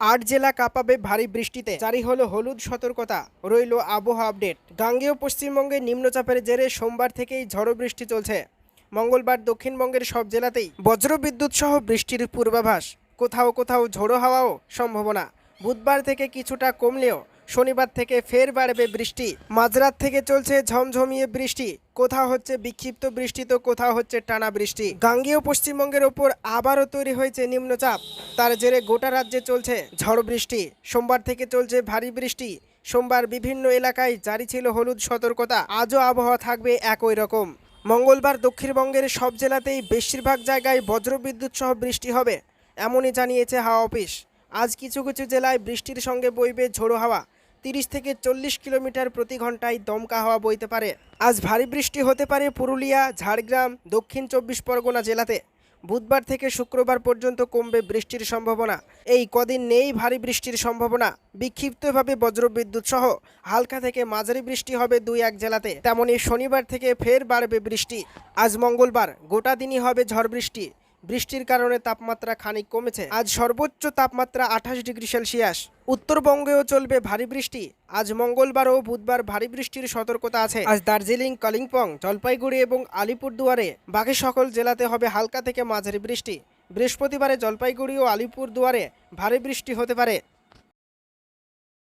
আট জেলা কাঁপাবে ভারী বৃষ্টিতে। জারি হলো হলুদ সতর্কতা, রইল আবহাওয়া আপডেট। গাঙ্গেয় পশ্চিমবঙ্গে নিম্নচাপের জেরে সোমবার থেকেই ঝড়ো বৃষ্টি চলছে। মঙ্গলবার দক্ষিণবঙ্গের সব জেলাতেই বজ্রবিদ্যুৎ সহ বৃষ্টির পূর্বাভাস। কোথাও কোথাও ঝোড়ো হাওয়াও সম্ভাবনা। বুধবার থেকে কিছুটা কমলেও শনিবার থেকে ফের বাড়বে বৃষ্টি। মাঝরাত থেকে চলছে ঝমঝমিয়ে বৃষ্টি। কোথাও হচ্ছে বিক্ষিপ্ত বৃষ্টি, তো কোথাও হচ্ছে টানা বৃষ্টি। গাঙ্গেয় পশ্চিমবঙ্গের ওপর আবারও তৈরি হয়েছে নিম্নচাপ। তার জেরে গোটা রাজ্যে চলছে ঝড় বৃষ্টি। সোমবার থেকে চলছে ভারী বৃষ্টি। সোমবার বিভিন্ন এলাকায় জারি ছিল হলুদ সতর্কতা। আজও আবহাওয়া থাকবে একই রকম। মঙ্গলবার দক্ষিণবঙ্গের সব জেলাতেই বেশিরভাগ জায়গায় বজ্রবিদ্যুৎ সহ বৃষ্টি হবে, এমনই জানিয়েছে হাওয়া অফিস। আজ কিছু কিছু জেলায় বৃষ্টির সঙ্গে বইবে ঝোড়ো হাওয়া। তিরিশ থেকে চল্লিশ কিলোমিটার প্রতি ঘন্টায় দমকা হাওয়া বইতে পারে। আজ ভারী বৃষ্টি হতে পারে পুরুলিয়া, ঝাড়গ্রাম, দক্ষিণ চব্বিশ পরগনা জেলাতে। বুধবার থেকে শুক্রবার পর্যন্ত কমবে বৃষ্টির সম্ভাবনা। এই কদিন নেই ভারী বৃষ্টির সম্ভাবনা। বিক্ষিপ্তভাবে বজ্রবিদ্যুৎ সহ হালকা থেকে মাঝারি বৃষ্টি হবে দুই এক জেলাতে। তেমনই শনিবার থেকে ফের বাড়বে বৃষ্টি। আজ মঙ্গলবার গোটা দিনই হবে ঝড় বৃষ্টি। বৃষ্টির কারণে তাপমাত্রা খানিক কমেছে। আজ সর্বোচ্চ তাপমাত্রা আঠাশ ডিগ্রি সেলসিয়াস। উত্তরবঙ্গেও চলবে ভারী বৃষ্টি। আজ মঙ্গলবার ও বুধবার ভারী বৃষ্টির সতর্কতা আছে। আজ দার্জিলিং, কালিম্পং, জলপাইগুড়ি এবং আলিপুরদুয়ারে বাকি সকল জেলাতে হবে হালকা থেকে মাঝারি বৃষ্টি। বৃহস্পতিবারে জলপাইগুড়ি ও আলিপুরদুয়ারে ভারী বৃষ্টি হতে পারে।